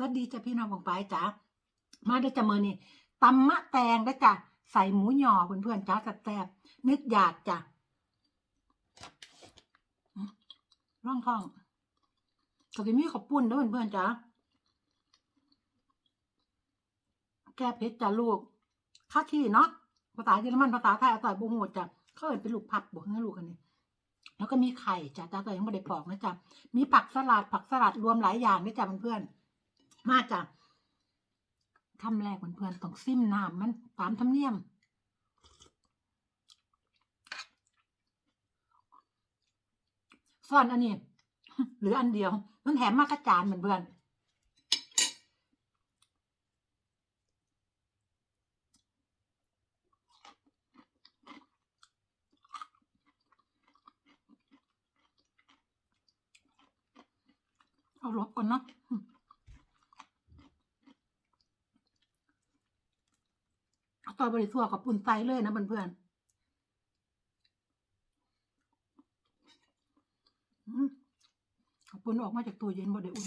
วัสดีจ้ะพี่น้องของปายจ๋ามาได้จ้ะมือนี่ตำมะแตงได้จ้ะใส่หมูหยอเพื่อนๆจ้าแซ่บๆนึกอยากจ้ะร่องท้องก็จะมีข้าปุ้นด้วยเพื่อนๆจ้าแก้เผ็ดจ้ะลูกข้าขี้เนาะภาษาเยอรมันภาษาไทยอาต่อยบุหัวจ้ะเขาเอินเป็นลูกผักบวกเนื้ลูกอันนี้แล้วก็มีไข่จ้ะจ้าแต่ยังไม่ได้ปอกนะจ๊ะมีผักสลัดผักสลัดรวมหลายอย่างด้วยจ้ะเพื่อนๆ มาจ้ะคำแรกเพื่อนๆต้องซิมน้ำมันตามธรรมเนียมซ่อนอันนี้หรืออันเดียว มันแถมมากระจานเหมือนเพื่อนเอาลบก่อนเนาะ อืมเอาต่อบริสุทธิ์กับปุ่นไซเลยนะเพื่อนๆขอบปุ่นออกมาจากตู้เย็นบ่ได้อุ่น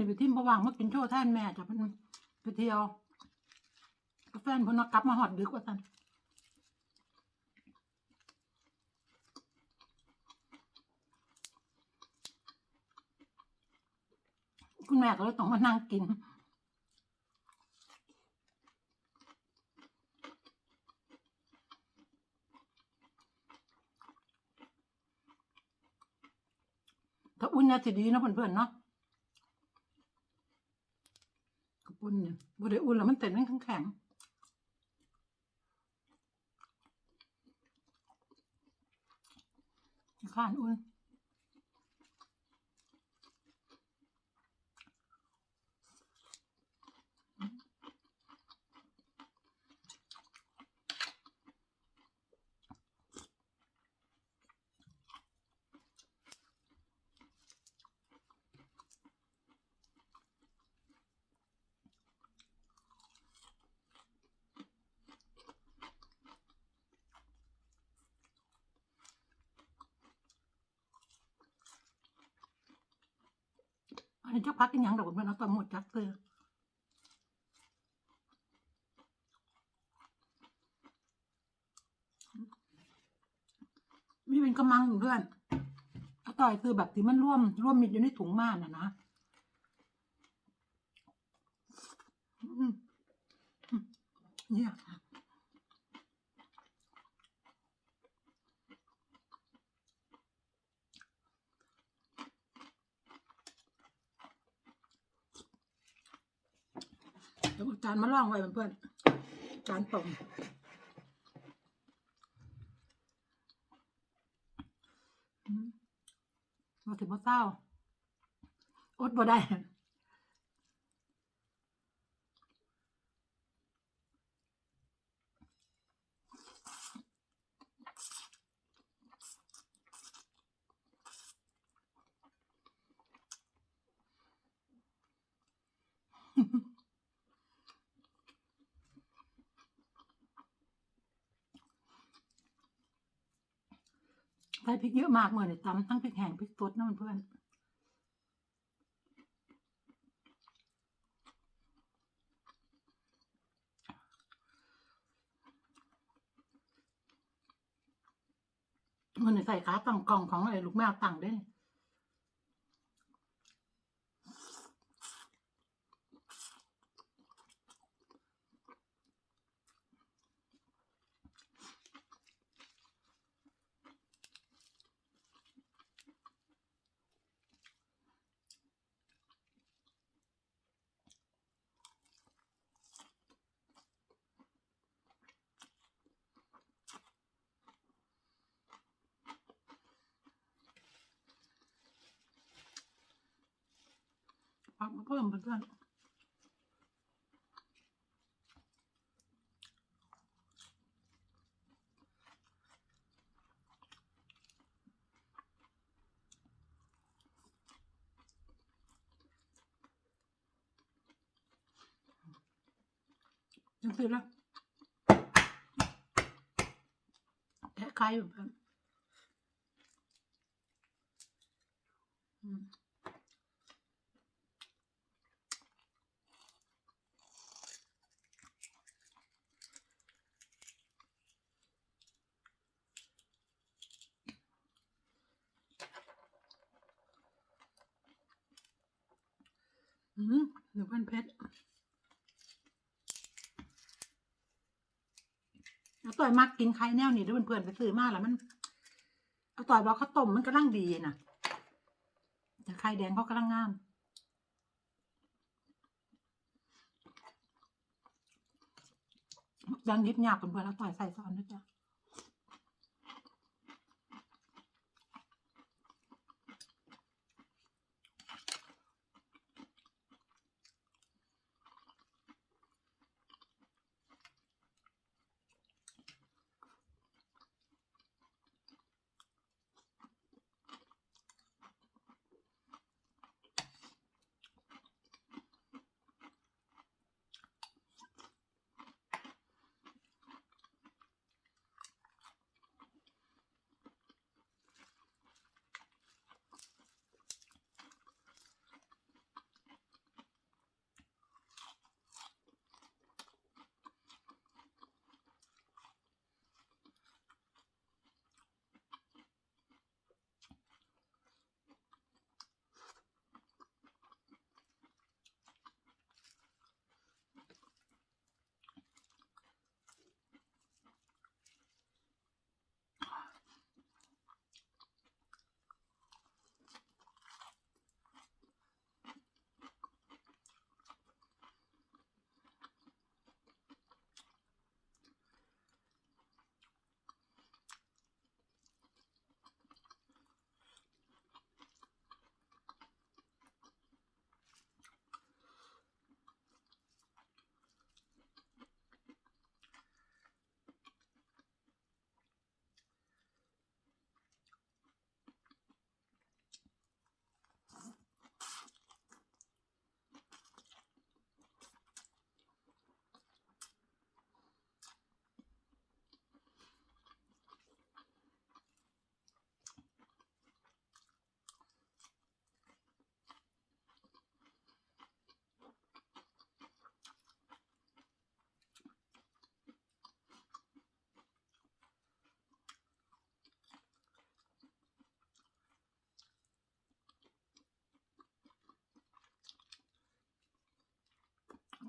นี้ไปทิมประวางมากินโชว์แทนแม่จ้ะเพิ่นไปเที่ยวกับแฟนเพิ่นนักกลับมาหอดดึกว่าซั่นคุณแม่ก็เลยต้องมานั่งกินถ้าอุ่นน่าจะดีนะเพื่อนๆเนาะ อุ่นเนี่ยบไดอุ่นแล้วมันเต็มแข็งแข็งข้านอุ่น อันนี้จักพักกินยังดอกเพื่อนเอาตำหมดจักเตือมีเป็นกำมังเพื่อนเอาต่อยคือแบบที่มันร่วมร่วมมิดอยู่ในถุงม่านอะนะเนี่ย เดี๋ยวเอานมาล่องไว้เพื่อนๆจานป่องอืมมาถึงมาเศร้าอดบ่ได้ ใส่พริกเยอะมากเหมือนเนี่ยตำทั้งพริกแห้งพริกสดนะเพื่อนมันใส่ขาตั้งกล่องของไอ้ลูกแมวตั้งได้ ผักมาเพิ่มเพื่อนๆยังสิละแกะไข่อยู่เอืมหนูเป็นเพชรเอาต่อยมักกินไข่แนวนี่ด้วยเพื่อนๆไปซื้อมากแล้วมัน เอาต่อยบอกข้าวต้มมันกำลังดีนะแต่ไข่แดงเขากำลังงามยังยิบยากเพื่อนๆเอาต่อยใส่ซอนด้วยจ้ะ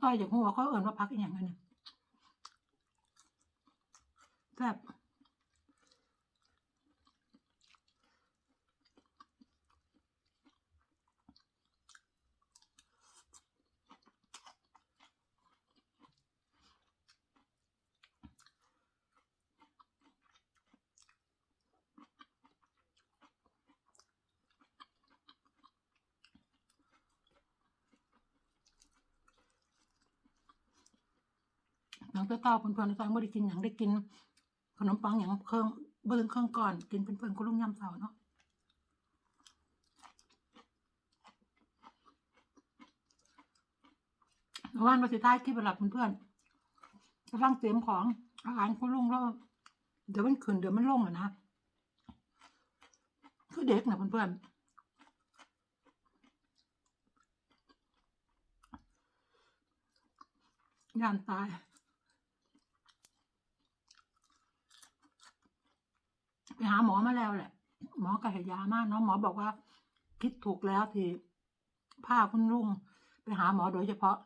ต่อยจากหัวเขาเอิ่นว่าพักอีกอย่างนั้นน่ะแซ่บ หลังจากเต้าเพื่อนๆในซอยไม่ได้กินอย่างได้กิน ขนมปังอย่างเครื่องเบิ้งเครื่องก่อนกินเพื่อนๆก็ลุ่งยำเสาเนาะว่านมาสิท้ายที่ไปหลับเพื่อนๆกำลังเตรียมของอาหารคุณลุงแล้วเดี๋ยวมันขึ้นเดี๋ยวมันลงอะนะคือเด็กนะเพื่อนๆยานตาย ไป หาหมอมาแล้วแหละ หมอก็ให้ยามากเนาะหมอบอกว่า คิดถูกแล้วที่พาคุณลุงไปหาหมอโดยเฉพาะ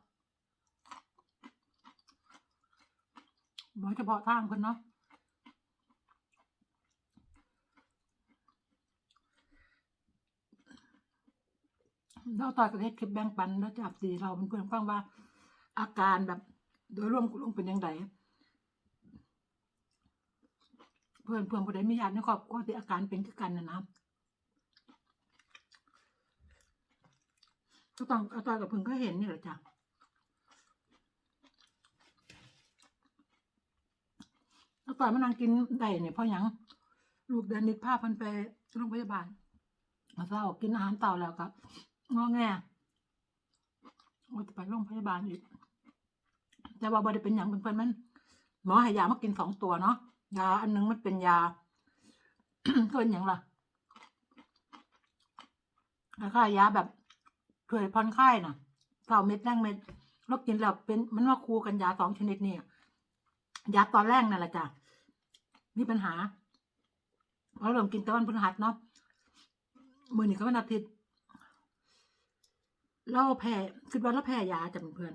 หมอเฉพาะทางคนเนาะเราต่อยกับเฮ็ดคลิปแบ่งปันแล้วจับสีเราเป็นเพื่อนฟังว่า อาการแบบโดยรวมคุณลุงเป็นยังไง เพื่อนเพื่อนผู้ใดมีญาติในครอบครัวที่อาการเป็นคือกันนะนะก็ต้องเอาตอยกับพึ่งก็เห็นนี่แหละจ้ะแล้วตอยมานั่งกินได้เนี่ยเพราะหยังลูกเดินนิดผ้าพันไปโรงพยาบาลมาเศร้ากินอาหารเต่าแล้วครับงอแงว่าจะไปโรงพยาบาลอีกแต่ว่าบ่ได้เป็นอย่างเพื่อนๆมันหมอให้ยามากินสองตัวเนาะ ยาอันนึงมันเป็นยาเกินอย่างล่ะแล้วก็ยาแบบช่วยผ่อนคลายน่ะเก้าเม็ดแรงเม็ดแล้วกินแล้วเป็นมันว่าคูกันยาสองชนิดนี่ยาตอนแรกนั่นแหละจ้ะมีปัญหาเพราะเริ่มกินตะวันพฤหัสเนาะมือหนี่ก็วันอาทิตย์เราแพ้คิดว่าเราแพ้ยาจากเพื่อน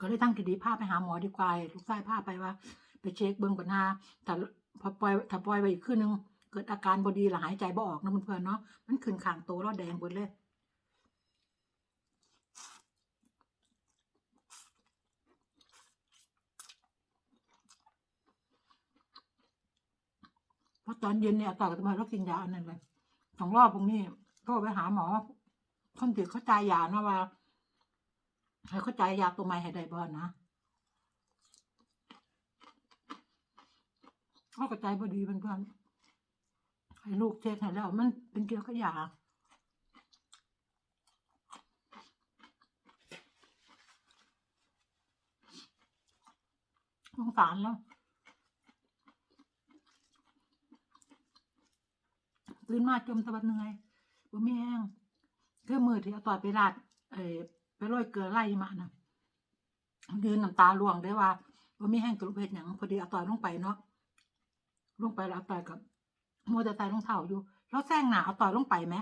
ก็เลยตั้งคดีพาไปหาหมอดีกว่าลูกชายพาไปว่า ไปเช็คเบิ้งปัญหาแต่พอปล่อยถ้าปล่อยไปอีกคืนนึง เกิดอาการบอดีละหายใจบ่ออกนะเพื่อนๆเนาะมันขึ้นขางโตแล้วแดงเบิดเลยเพราะตอนเย็นเนี่ยต่อกับมาแล้วกินยาอันนั้นเลยสองรอบพวกนี้โทรไปหาหมอคนติดเข้าใจายยานะว่าให้เข้าใจยยาตัวใหม่ให้ได้บ่นะ เขากระจายพอดีเพื่อนๆให้ลูกเช็คให้แล้วมันเป็นเกี่ยวกับยาสงสารแล้วตื่นมาจมตะวันเหนื่อยบ่มีแห้งเครื่องมือที่เอาต่อยไปราดเออไปโรยเกลือไล่มานะยืนน้ำตาล่วงได้ว่าบ่มีแห้งกระเพชรหยังพอดีเอาต่อยลงไปเนาะ ลงไปแล้วต่อยกับมัวแต่ใส่รองเท้าอยู่แล้วแซงหนาเอาต่อยลงไปไหม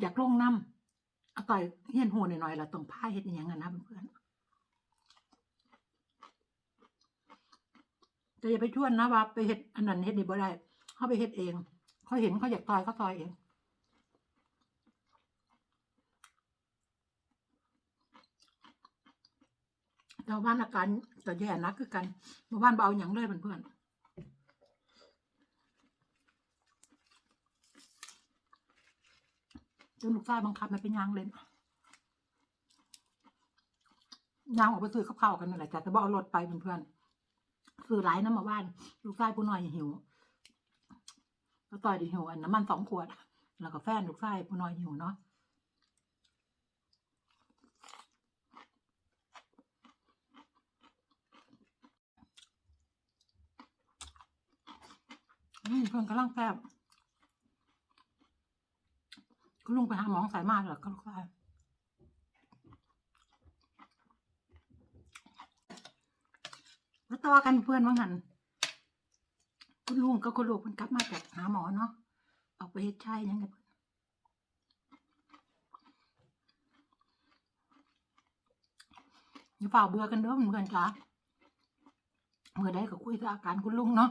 อยากลงน้ำเอาต่อยเฮียนหูหน่อยๆละตรงผ้าเฮ็ดอหยังกันนะเพื่อนแต่อย่าไปชวนนะว่าไปเฮ็ดอันนั้นเฮ็ดนี่บ่ได้เขาไปเฮ็ดเองเขาเห็นเขาอยากต่อยเขาต่อยเองชาวบ้านอาการก็แย่นักคือกันหมู่บ้านเบาอย่างเลยเพื่อนๆ จนลูกชายบังคับมาเป็นยางเล่นยางออกไปซื้อข้าวๆกันนั่นแหละจ้ะแต่บอกเอารถไปเพื่อนๆซื้อหลายน้ำมาบ้าน ลูกชายผู้น้อยหิวก็ต่อยดิหิวอันน้ำมันสองขวด แล้วก็แฟนลูกชายผู้น้อยหิวเนาะอืมเพื่อนกำลังแซ่บ คุณลุงไปหาหมอสายมากเหรอก็ลูกชายแล้วต่อกันเพื่อนว่างัน คุณลุงกับคุณลูกเพิ่นกลับมาจากหาหมอเนาะออกไปเฮ็ดชายยังไงเพิ่นอย่าเฝ้าเบื่อกันเด้อเพื่อนจ้าเมื่อใดก็คุยกับอาการคุณลุงเนาะ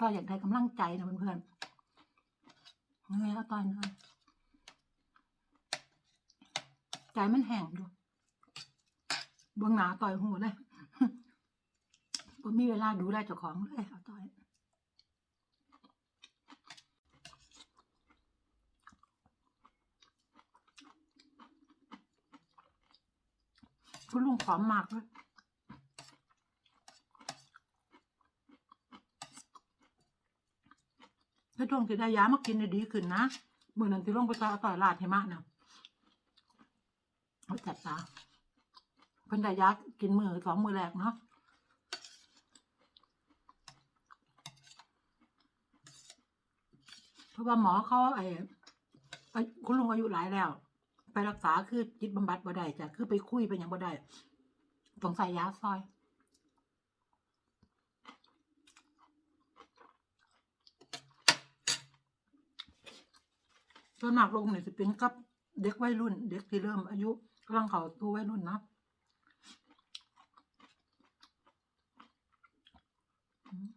ก็อยากได้กำลังใจนะเพื่อนๆ เหนื่อยแล้วตอนนี้ใจมันแห้งดูบื้องหนาต่อยหูเลยผมมีเวลาดูแลเจ้าของเลยเอาต่อยคุณลุงผอมมากเลย ถ้าช่วงที่ได้ยามากินเนี่ยดีขึ้นนะมือนั้นที่ลงไปตาต่อยลาดหิมะนะโอ้ยจัดตาเพิ่นได้ยากินมือสองมือแรกเนาะเพราะว่าหมอเขาไอ้คุณลุงอายุหลายแล้ว ไปรักษาคือจิตบำบัดบ่ได้จ้ะคือไปคุยไปยังบ่ได้ต้องใส่ยาซอย ส่วนมากลงเนี่ยจะเป็นกับเด็กวัยรุ่น เด็กที่เริ่มอายุกำลังเข้าตัววัยรุ่นเนาะอืม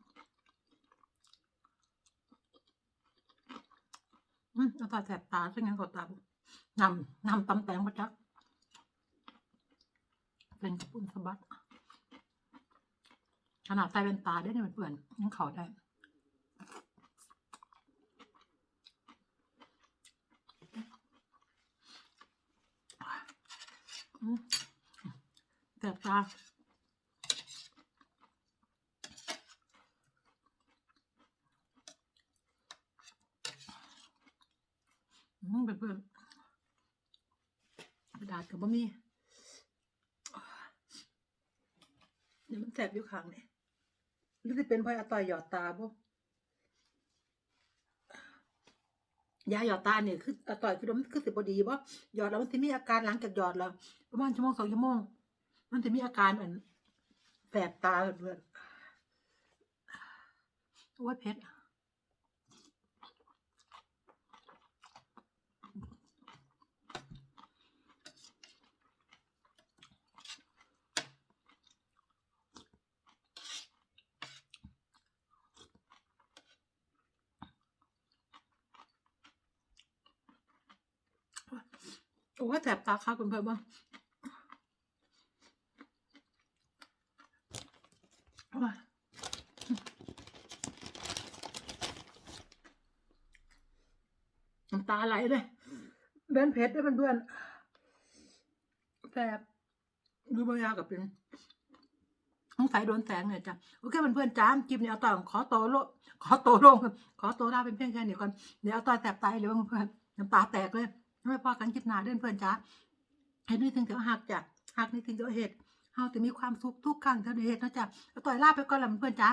อืมเอาตาแสบตาซึ่งงั้นก็ตานำนำตำแตงมาจัก เป็นปุ่นสะบัดขนาดใส่เป็นตาได้เนี่ยเพื่อนยังเขาได้ แสบตาอืมเพื่อนๆกระดาษกับบะหมี่เดี๋ยวมันแสบอยู่ข้างนี่หรือจะเป็นเพราะอาต่อยหยอดตาบ่ ยาหยอดตาเนี่ยคือต่อยคือมันคือสิบพอดีว่าหยอดแล้วมันจะมีอาการหลังจากหยอดแล้วประมาณชั่วโมงสองชั่วโมง มันจะมีอาการอันแสบตาเพื่อนๆโอ้ยเพชร โอ้แสบตาค่ะคุณเพื่อนบ้างโอ้ยน้ำตาไหลเลยเบนเพชรด้วยเพื่อนๆแสบดูบางยากับเป็นต้องใส่โดนแสงเนี่ยจ้ะโอเคเพื่อนๆจ้าคลิปนี้เอาต่อขอโตโลขอโตลงขอโตได้เป็นเพียงแค่นี้ก่อนเดี๋ยวเอาต่อแสบตายเลยเพื่อนๆน้ำตาแตกเลย ไม่พอกันคลิปหนาเดินเพื่อนจ้าให้นึกถึงเดี๋ยวหักจ้ะหักนึกถึงเดี๋ยวเหตุเฮาจะมีความสุขทุกครั้งเท่าเดเหตุนะจ๊ะต่อยลาไปก่อนละเพื่อนจ้า